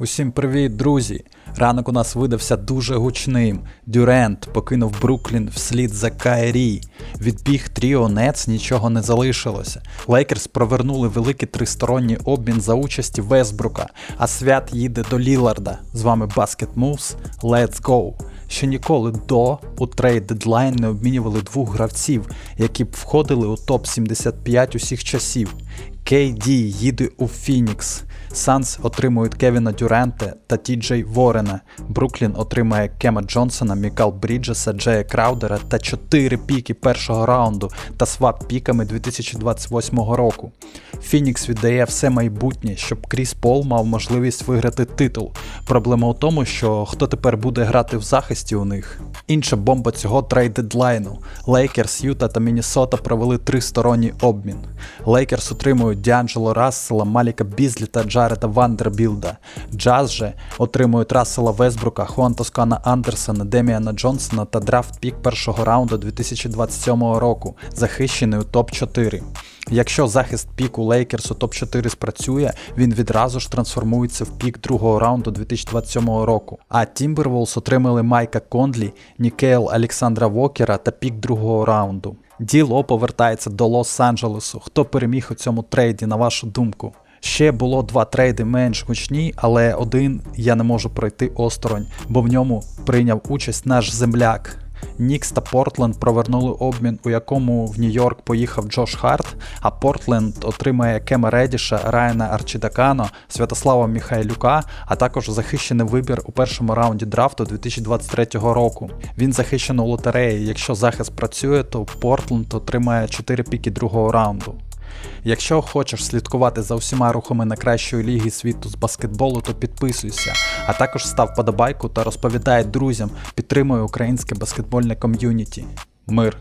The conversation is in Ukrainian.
Усім привіт, друзі! Ранок у нас видався дуже гучним. Дюрент покинув Бруклін вслід за Кайрі. Від біг Тріо Нец нічого не залишилося. Лейкерс провернули великий тристоронній обмін за участі Весбрука, а свят їде до Ліларда. З вами Basket Moves. Let's go! Ще ніколи до у трейд дедлайн не обмінювали двох гравців, які б входили у топ 75 усіх часів. KD їде у Фінікс. Санс отримують Кевіна Дюренте та Ті Джей Ворена. Бруклін отримає Кема Джонсона, Мікал Бріджеса, Джея Краудера та 4 піки першого раунду та свап піками 2028 року. Фінікс віддає все майбутнє, щоб Кріс Пол мав можливість виграти титул. Проблема у тому, що хто тепер буде грати в захисті у них. Інша бомба цього трейд-дедлайну. Лейкерс, Юта та Міннесота провели тристоронній обмін. Лейкерс отримують Діанджело Рассела, Маліка Бізлі та Джареда Вандербілда. Джаз же отримують Рассела Весбрука, Хуан Тоскана Андерсона, Деміана Джонсона та драфт пік першого раунду 2027 року, захищений у топ-4. Якщо захист піку Лейкерс у топ-4 спрацює, він відразу ж трансформується в пік другого раунду 2027 року. А Тімберволс отримали Майка Кондлі, Нікейл Олександра Вокера та пік другого раунду. Діло повертається до Лос-Анджелесу. Хто переміг у цьому трейді, на вашу думку? Ще було два трейди менш гучні, але один я не можу пройти осторонь, бо в ньому прийняв участь наш земляк. Нікс та Портленд провернули обмін, у якому в Нью-Йорк поїхав Джош Харт, а Портленд отримає Кема Редіша, Райана Арчідакано, Святослава Міхайлюка, а також захищений вибір у першому раунді драфту 2023 року. Він захищено у лотереї. Якщо захист працює, то Портленд отримає 4 піки другого раунду. Якщо хочеш слідкувати за усіма рухами найкращої ліги світу з баскетболу, то підписуйся, а також став подобайку та розповідай друзям, підтримуй українське баскетбольне ком'юніті. Мир!